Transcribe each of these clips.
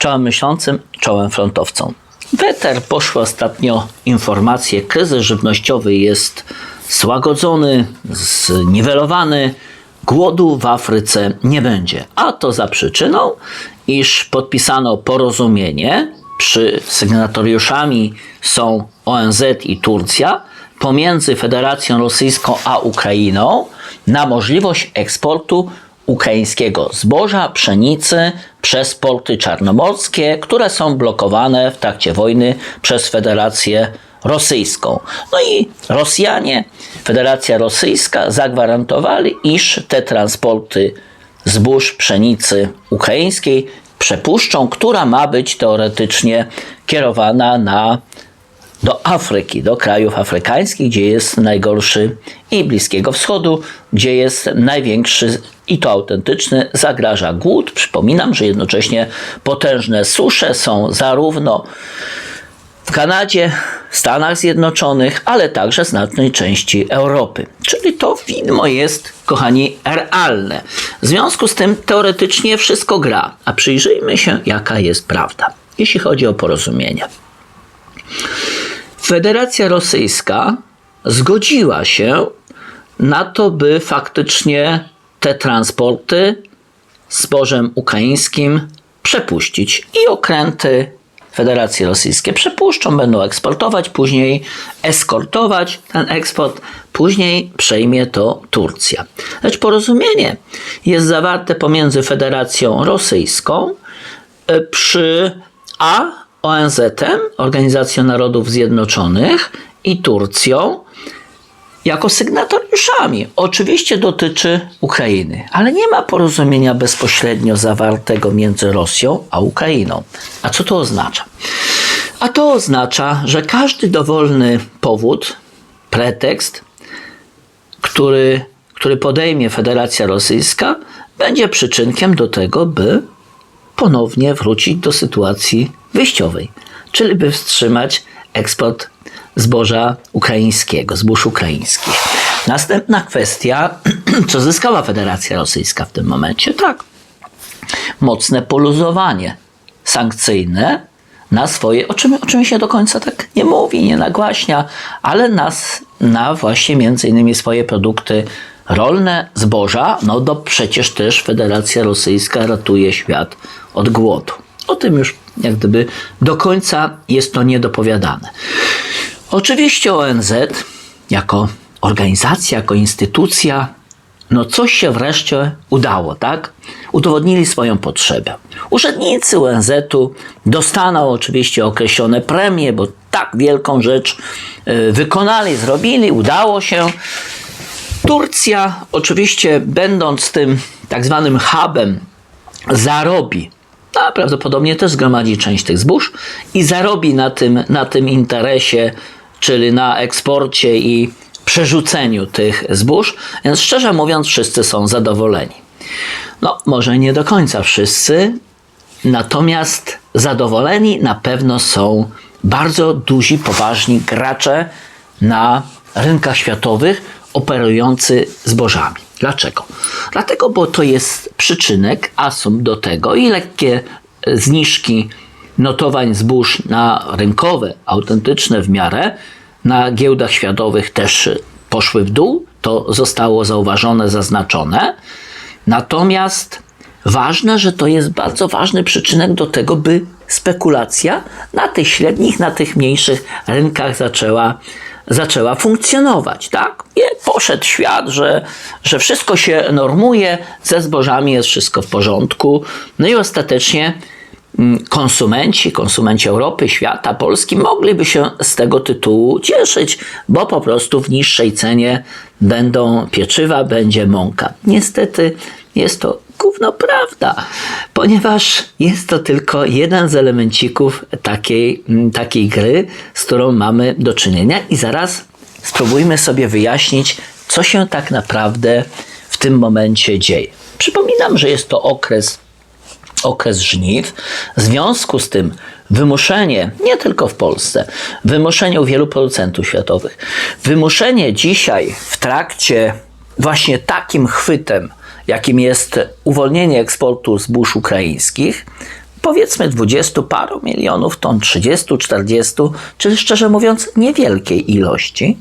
czołem myślącym, czołem frontowcom. W eter poszły ostatnio informacje, kryzys żywnościowy jest złagodzony, zniwelowany, głodu w Afryce nie będzie. A to za przyczyną, iż podpisano porozumienie, przy sygnatariuszami są ONZ i Turcja, pomiędzy Federacją Rosyjską a Ukrainą na możliwość eksportu ukraińskiego zboża, pszenicy przez porty czarnomorskie, które są blokowane w trakcie wojny przez Federację Rosyjską. No i Rosjanie, Federacja Rosyjska zagwarantowali, iż te transporty zbóż, pszenicy ukraińskiej przepuszczą, która ma być teoretycznie kierowana na do Afryki, do krajów afrykańskich, gdzie jest najgorszy i Bliskiego Wschodu, gdzie jest największy i to autentyczny, zagraża głód. Przypominam, że jednocześnie potężne susze są zarówno w Kanadzie, Stanach Zjednoczonych, ale także znacznej części Europy. Czyli to widmo jest, kochani, realne. W związku z tym teoretycznie wszystko gra, a przyjrzyjmy się, jaka jest prawda, jeśli chodzi o porozumienie. Federacja Rosyjska zgodziła się na to, by faktycznie te transporty zbożem ukraińskim przepuścić i okręty Federacji Rosyjskiej przepuszczą, będą eksportować, później eskortować ten eksport, później przejmie to Turcja. Lecz porozumienie jest zawarte pomiędzy Federacją Rosyjską e, przy A ONZ-em, Organizacją Narodów Zjednoczonych i Turcją jako sygnatariuszami. Oczywiście dotyczy Ukrainy, ale nie ma porozumienia bezpośrednio zawartego między Rosją a Ukrainą. A co to oznacza? A to oznacza, że każdy dowolny powód, pretekst, który, który podejmie Federacja Rosyjska, będzie przyczynkiem do tego, by ponownie wrócić do sytuacji wyjściowej, czyli by wstrzymać eksport zboża ukraińskiego, zbóż ukraińskich. Następna kwestia, co zyskała Federacja Rosyjska w tym momencie? Tak, mocne poluzowanie sankcyjne na swoje, o czym, o czym się do końca tak nie mówi, nie nagłaśnia, ale nas, na właśnie między innymi swoje produkty rolne, zboża, no to przecież też Federacja Rosyjska ratuje świat od głodu. O tym już jak gdyby do końca jest to niedopowiadane. Oczywiście ONZ jako organizacja, jako instytucja, no coś się wreszcie udało, tak? Udowodnili swoją potrzebę. Urzędnicy ONZ-u dostaną oczywiście określone premie, bo tak wielką rzecz y, wykonali, zrobili, udało się. Turcja oczywiście będąc tym tak zwanym hubem zarobi a prawdopodobnie też zgromadzi część tych zbóż i zarobi na tym, na tym interesie, czyli na eksporcie i przerzuceniu tych zbóż. Więc szczerze mówiąc, wszyscy są zadowoleni. No, może nie do końca wszyscy, natomiast zadowoleni na pewno są bardzo duzi, poważni gracze na rynkach światowych operujący zbożami. Dlaczego? Dlatego, bo to jest przyczynek, asum do tego i lekkie zniżki notowań zbóż na rynkowe, autentyczne w miarę, na giełdach światowych też poszły w dół. To zostało zauważone, zaznaczone. Natomiast ważne, że to jest bardzo ważny przyczynek do tego, by spekulacja na tych średnich, na tych mniejszych rynkach zaczęła zaczęła funkcjonować, tak? I poszedł świat, że, że wszystko się normuje, ze zbożami jest wszystko w porządku. No i ostatecznie mm, konsumenci, konsumenci Europy, świata, Polski mogliby się z tego tytułu cieszyć, bo po prostu w niższej cenie będą pieczywa, będzie mąka. Niestety jest to gówno prawda, ponieważ jest to tylko jeden z elemencików takiej, mm, takiej gry, z którą mamy do czynienia i zaraz spróbujmy sobie wyjaśnić, co się tak naprawdę w tym momencie dzieje. Przypominam, że jest to okres okres żniw. W związku z tym wymuszenie, nie tylko w Polsce, wymuszenie u wielu producentów światowych, wymuszenie dzisiaj w trakcie właśnie takim chwytem jakim jest uwolnienie eksportu zbóż ukraińskich, powiedzmy 20 paru milionów ton, 30, 40, czyli szczerze mówiąc niewielkiej ilości,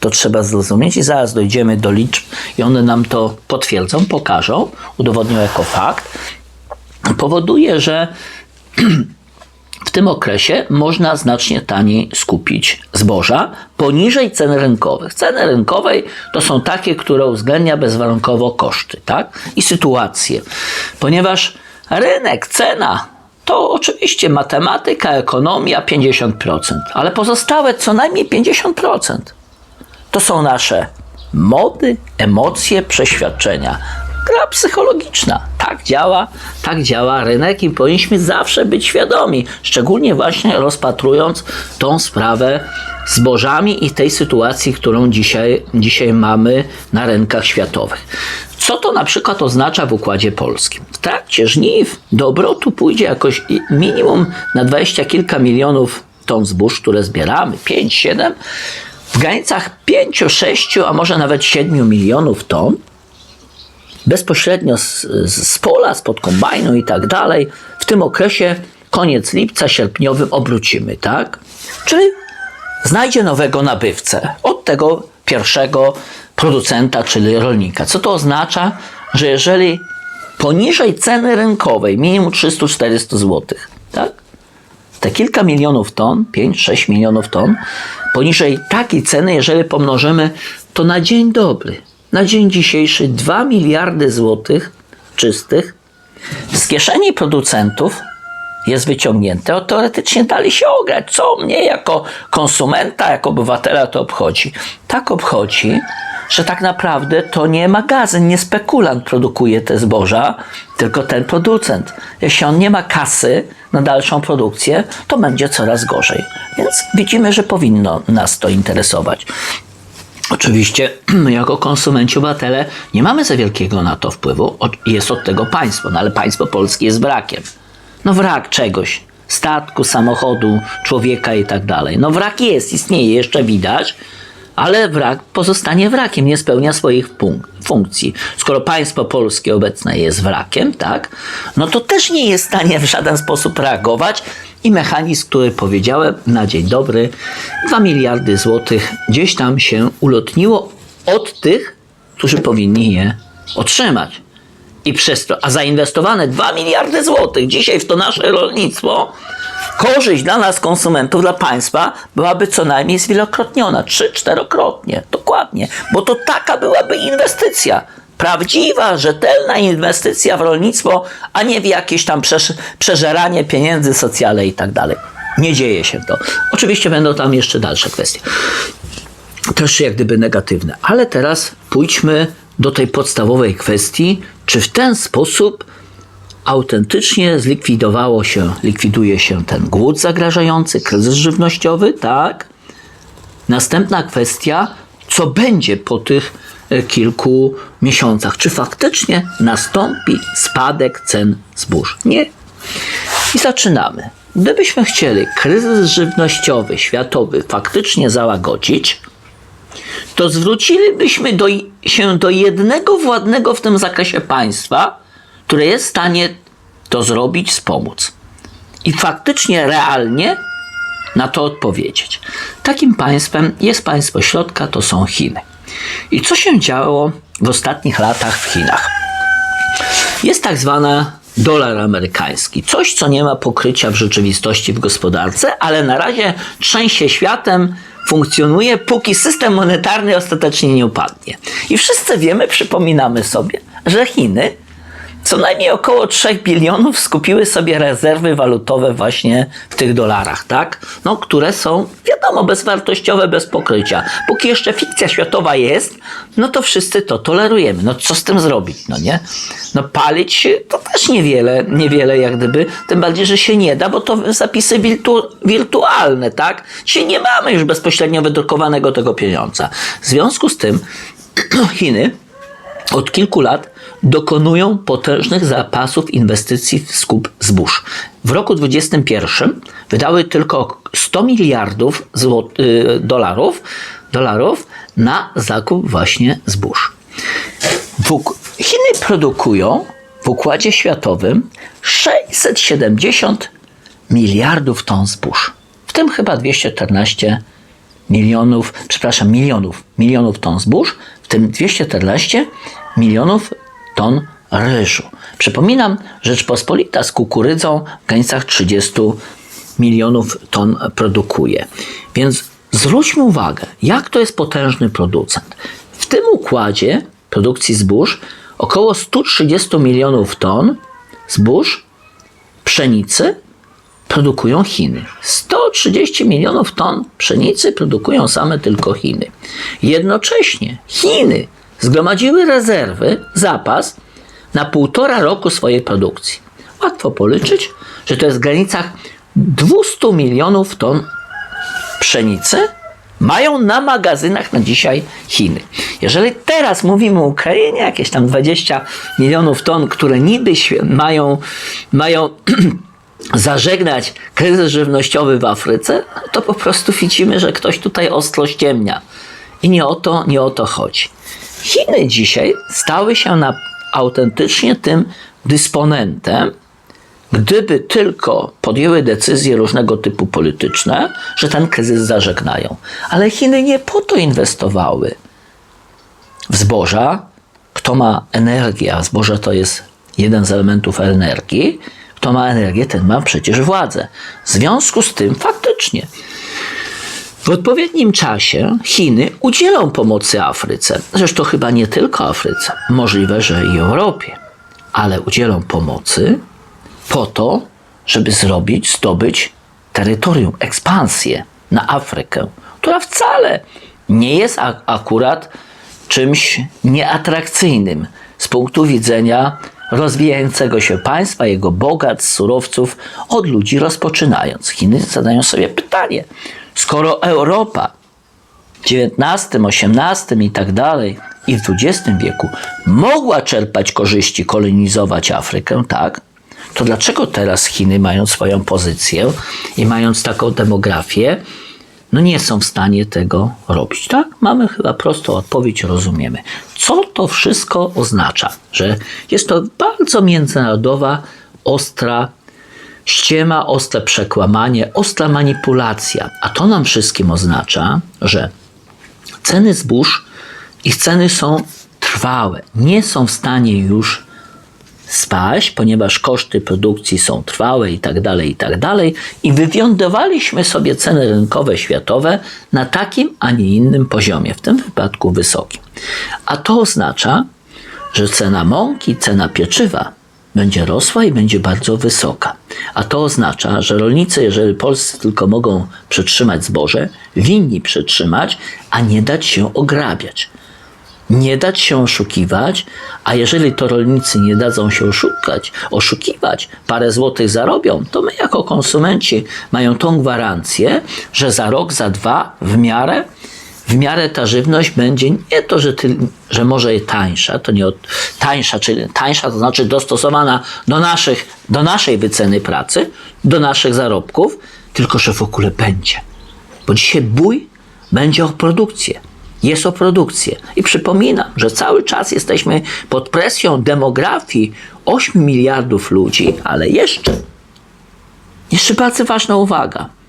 to trzeba zrozumieć i zaraz dojdziemy do liczb i one nam to potwierdzą, pokażą, udowodnią jako fakt, powoduje, że w tym okresie można znacznie taniej skupić zboża poniżej cen rynkowych. Ceny rynkowej to są takie, które uwzględnia bezwarunkowo koszty tak? i sytuacje. Ponieważ rynek, cena to oczywiście matematyka, ekonomia 50%, ale pozostałe co najmniej 50%. To są nasze mody, emocje, przeświadczenia. Gra psychologiczna. Tak działa, tak działa rynek i powinniśmy zawsze być świadomi, szczególnie właśnie rozpatrując tą sprawę zbożami i tej sytuacji, którą dzisiaj, dzisiaj mamy na rynkach światowych. Co to na przykład oznacza w Układzie Polskim? W trakcie żniw do obrotu pójdzie jakoś minimum na 20 kilka milionów ton zbóż, które zbieramy, 5, 7, w granicach 5, 6, a może nawet 7 milionów ton, bezpośrednio z, z, pola, spod kombajnu i tak dalej, w tym okresie koniec lipca, sierpniowym obrócimy, tak? Czyli znajdzie nowego nabywcę od tego pierwszego producenta, czyli rolnika. Co to oznacza? Że jeżeli poniżej ceny rynkowej, minimum 300-400 zł, tak? Te kilka milionów ton, 5-6 milionów ton, poniżej takiej ceny, jeżeli pomnożymy, to na dzień dobry, na dzień dzisiejszy 2 miliardy złotych czystych z kieszeni producentów jest wyciągnięte, o teoretycznie dali się ograć. Co mnie jako konsumenta, jako obywatela to obchodzi? Tak obchodzi, że tak naprawdę to nie magazyn, nie spekulant produkuje te zboża, tylko ten producent. Jeśli on nie ma kasy na dalszą produkcję, to będzie coraz gorzej. Więc widzimy, że powinno nas to interesować. Oczywiście, my jako konsumenci, obywatele, nie mamy za wielkiego na to wpływu. Jest od tego państwo, no ale państwo polskie jest wrakiem. No wrak czegoś. Statku, samochodu, człowieka i tak dalej. No wrak jest, istnieje, jeszcze widać, ale wrak pozostanie wrakiem, nie spełnia swoich funkcji. Skoro państwo polskie obecne jest wrakiem, tak, no to też nie jest w stanie w żaden sposób reagować i mechanizm, który powiedziałem na dzień dobry, 2 miliardy złotych gdzieś tam się ulotniło od tych, którzy powinni je otrzymać. I przez to, a zainwestowane 2 miliardy złotych dzisiaj w to nasze rolnictwo, korzyść dla nas konsumentów, dla państwa byłaby co najmniej zwielokrotniona, trzy, czterokrotnie, dokładnie, bo to taka byłaby inwestycja. Prawdziwa, rzetelna inwestycja w rolnictwo, a nie w jakieś tam przeżeranie pieniędzy, socjale i tak dalej. Nie dzieje się to. Oczywiście będą tam jeszcze dalsze kwestie też jak gdyby negatywne. Ale teraz pójdźmy do tej podstawowej kwestii, czy w ten sposób autentycznie zlikwidowało się, likwiduje się ten głód zagrażający, kryzys żywnościowy, tak? Następna kwestia, co będzie po tych kilku miesiącach? Czy faktycznie nastąpi spadek cen zbóż? Nie. I zaczynamy. Gdybyśmy chcieli kryzys żywnościowy, światowy faktycznie załagodzić, to zwrócilibyśmy do, się do jednego władnego w tym zakresie państwa, które jest w stanie to zrobić, wspomóc. I faktycznie, realnie na to odpowiedzieć. Takim państwem jest państwo środka, to są Chiny. I co się działo w ostatnich latach w Chinach? Jest tak zwana dolar amerykański. Coś, co nie ma pokrycia w rzeczywistości w gospodarce, ale na razie trzęsie światem, funkcjonuje, póki system monetarny ostatecznie nie upadnie. I wszyscy wiemy, przypominamy sobie, że Chiny co najmniej około 3 bilionów skupiły sobie rezerwy walutowe właśnie w tych dolarach, tak? No, które są, wiadomo, bezwartościowe, bez pokrycia. Póki jeszcze fikcja światowa jest, no to wszyscy to tolerujemy. No co z tym zrobić, no nie? No palić to też niewiele, niewiele jak gdyby, tym bardziej, że się nie da, bo to zapisy wirtu, wirtualne, tak? Dzisiaj nie mamy już bezpośrednio wydrukowanego tego pieniądza. W związku z tym Chiny od kilku lat dokonują potężnych zapasów inwestycji w skup zbóż. W roku 2021 wydały tylko 100 miliardów y, dolarów, dolarów na zakup właśnie zbóż. W, Chiny produkują w układzie światowym 670 miliardów ton zbóż, w tym chyba 214 milionów, przepraszam, milionów, milionów ton zbóż, w tym 214 milionów ton ryżu. Przypominam, Rzeczpospolita z kukurydzą w granicach 30 milionów ton produkuje. Więc zwróćmy uwagę, jak to jest potężny producent. W tym układzie produkcji zbóż około 130 milionów ton zbóż, pszenicy produkują Chiny. 130 milionów ton pszenicy produkują same tylko Chiny. Jednocześnie Chiny zgromadziły rezerwy, zapas na półtora roku swojej produkcji. Łatwo policzyć, że to jest w granicach 200 milionów ton pszenicy mają na magazynach na dzisiaj Chiny. Jeżeli teraz mówimy o Ukrainie, jakieś tam 20 milionów ton, które niby mają, mają zażegnać kryzys żywnościowy w Afryce, to po prostu widzimy, że ktoś tutaj ostro ściemnia. I nie o to, nie o to chodzi. Chiny dzisiaj stały się na, autentycznie tym dysponentem, gdyby tylko podjęły decyzje różnego typu polityczne, że ten kryzys zażegnają. Ale Chiny nie po to inwestowały w zboża. Kto ma energię, a zboże to jest jeden z elementów energii, kto ma energię, ten ma przecież władzę. W związku z tym faktycznie w odpowiednim czasie Chiny udzielą pomocy Afryce. Zresztą chyba nie tylko Afryce, możliwe, że i Europie, ale udzielą pomocy po to, żeby zrobić, zdobyć terytorium, ekspansję na Afrykę, która wcale nie jest akurat czymś nieatrakcyjnym z punktu widzenia rozwijającego się państwa, jego bogactw, surowców, od ludzi rozpoczynając. Chiny zadają sobie pytanie, skoro Europa w XIX, XVIII i tak dalej i w XX wieku mogła czerpać korzyści, kolonizować Afrykę, tak? To dlaczego teraz Chiny, mając swoją pozycję i mając taką demografię, no nie są w stanie tego robić, tak? Mamy chyba prostą odpowiedź, rozumiemy. Co to wszystko oznacza? Że jest to bardzo międzynarodowa, ostra ściema, ostre przekłamanie, ostra manipulacja. A to nam wszystkim oznacza, że ceny zbóż, ich ceny są trwałe, nie są w stanie już spaść, ponieważ koszty produkcji są trwałe i tak dalej, i tak dalej. I wywiądowaliśmy sobie ceny rynkowe światowe na takim, a nie innym poziomie, w tym wypadku wysokim. A to oznacza, że cena mąki, cena pieczywa będzie rosła i będzie bardzo wysoka. A to oznacza, że rolnicy, jeżeli polscy tylko mogą przetrzymać zboże, winni przetrzymać, a nie dać się ograbiać nie dać się oszukiwać, a jeżeli to rolnicy nie dadzą się oszukać, oszukiwać, parę złotych zarobią, to my jako konsumenci mają tą gwarancję, że za rok, za dwa w miarę w miarę ta żywność będzie nie to, że, ty, że może tańsza, to nie od, tańsza, czyli tańsza to znaczy dostosowana do, naszych, do naszej wyceny pracy, do naszych zarobków, tylko że w ogóle będzie. Bo dzisiaj bój będzie o produkcję. Jest o produkcję. I przypominam, że cały czas jesteśmy pod presją demografii 8 miliardów ludzi, ale jeszcze, jeszcze bardzo ważna uwaga.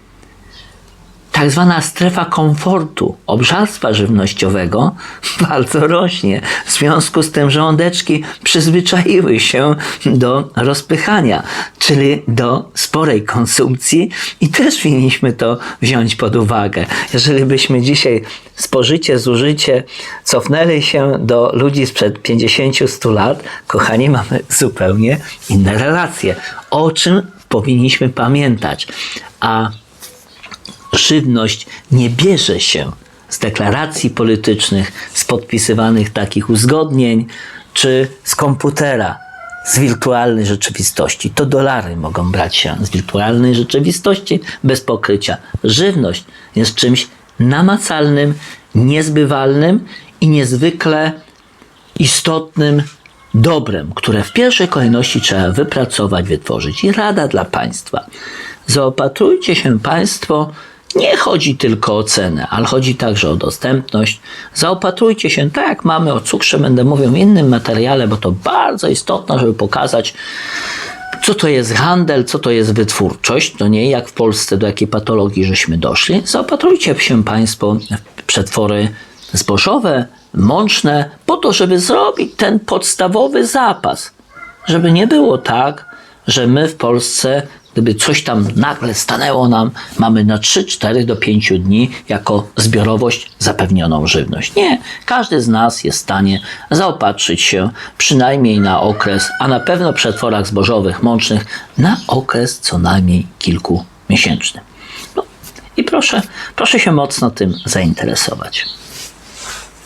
Tak zwana strefa komfortu obżarstwa żywnościowego bardzo rośnie. W związku z tym żołądeczki przyzwyczaiły się do rozpychania, czyli do sporej konsumpcji i też winniśmy to wziąć pod uwagę. Jeżeli byśmy dzisiaj spożycie, zużycie cofnęli się do ludzi sprzed 50-100 lat, kochani, mamy zupełnie inne relacje. O czym powinniśmy pamiętać? A żywność nie bierze się z deklaracji politycznych, z podpisywanych takich uzgodnień, czy z komputera, z wirtualnej rzeczywistości. To dolary mogą brać się z wirtualnej rzeczywistości bez pokrycia. Żywność jest czymś namacalnym, niezbywalnym i niezwykle istotnym dobrem, które w pierwszej kolejności trzeba wypracować, wytworzyć. I rada dla Państwa. Zaopatrujcie się Państwo nie chodzi tylko o cenę, ale chodzi także o dostępność. Zaopatrujcie się, tak jak mamy o cukrze, będę mówił w innym materiale, bo to bardzo istotne, żeby pokazać, co to jest handel, co to jest wytwórczość, no nie jak w Polsce do jakiej patologii żeśmy doszli. Zaopatrujcie się Państwo w przetwory zbożowe, mączne, po to, żeby zrobić ten podstawowy zapas. Żeby nie było tak, że my w Polsce, gdyby coś tam nagle stanęło nam, mamy na 3, 4 do 5 dni jako zbiorowość zapewnioną żywność. Nie, każdy z nas jest w stanie zaopatrzyć się przynajmniej na okres, a na pewno w przetworach zbożowych, mącznych, na okres co najmniej kilkumiesięczny. No i proszę, proszę się mocno tym zainteresować.